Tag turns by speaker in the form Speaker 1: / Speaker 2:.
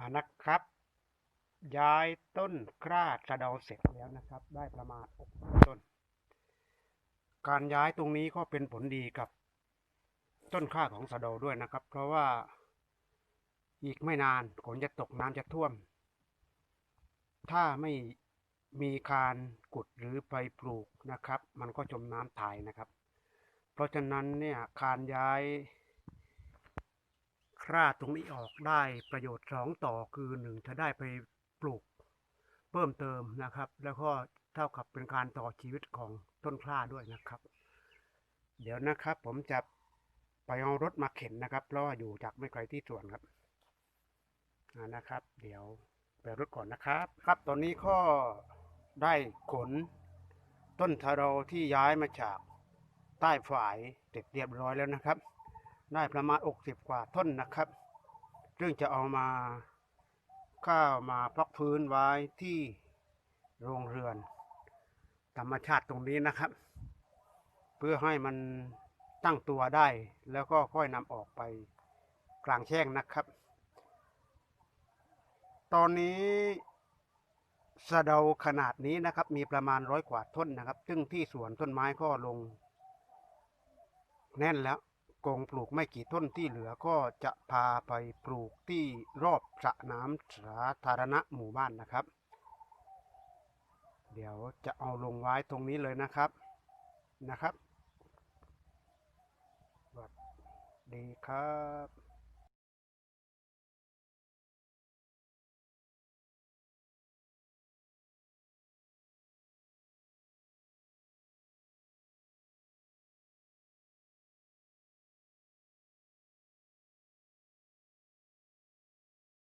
Speaker 1: อ่านะครับ ย้ายต้นกล้าสะเดาเสร็จแล้วนะครับ ได้ประมาณอกต้น การย้ายตรงนี้ก็เป็นผลดีกับต้นข้าของสะเดาด้วยนะครับ เพราะว่าอีกไม่นานฝนจะตกน้ำจะท่วม ถ้าไม่มีการกุดหรือไปปลูกนะครับ มันก็จมน้ำตายนะครับ เพราะฉะนั้นเนี่ยการย้าย คราดตรงนี้ออกได้ประโยชน์สองต่อคือหนึ่งจะได้ไปปลูกเพิ่มเติมนะครับ แล้วก็เท่ากับเป็นการต่อชีวิตของต้นคล้าด้วยนะครับ เดี๋ยวนะครับผมจะไปเอารถมาเข็นนะครับ เพราะว่าอยู่จากไม่ไกลที่สวนครับนะครับ เดี๋ยวไปรถก่อนนะครับ ครับตอนนี้ก็ได้ขนต้นทาเราที่ย้ายมาจากใต้ฝ่ายเสร็จเรียบร้อยแล้วนะครับ ได้ประมาณอกสิบกว่าต้นนะครับซึ่งจะเอามาข้าวมาพักพื้นไว้ที่โรงเรือน ธรรมชาติตรงนี้นะครับ เพื่อให้มันตั้งตัวได้ แล้วก็ค่อยนำออกไปกลางแช่งนะครับ ตอนนี้สะเดาขนาดนี้นะครับ มีประมาณร้อยกว่าต้นนะครับ ซึ่งที่สวนต้นไม้ก็ลง แน่นแล้ว กองปลูกไม่กี่ต้นที่เหลือก็จะพาไปปลูกที่รอบสระน้ำสาธารณะหมู่บ้านนะครับ เดี๋ยวจะเอาลงไว้ตรงนี้เลยนะครับนะครับสวัสดีครับ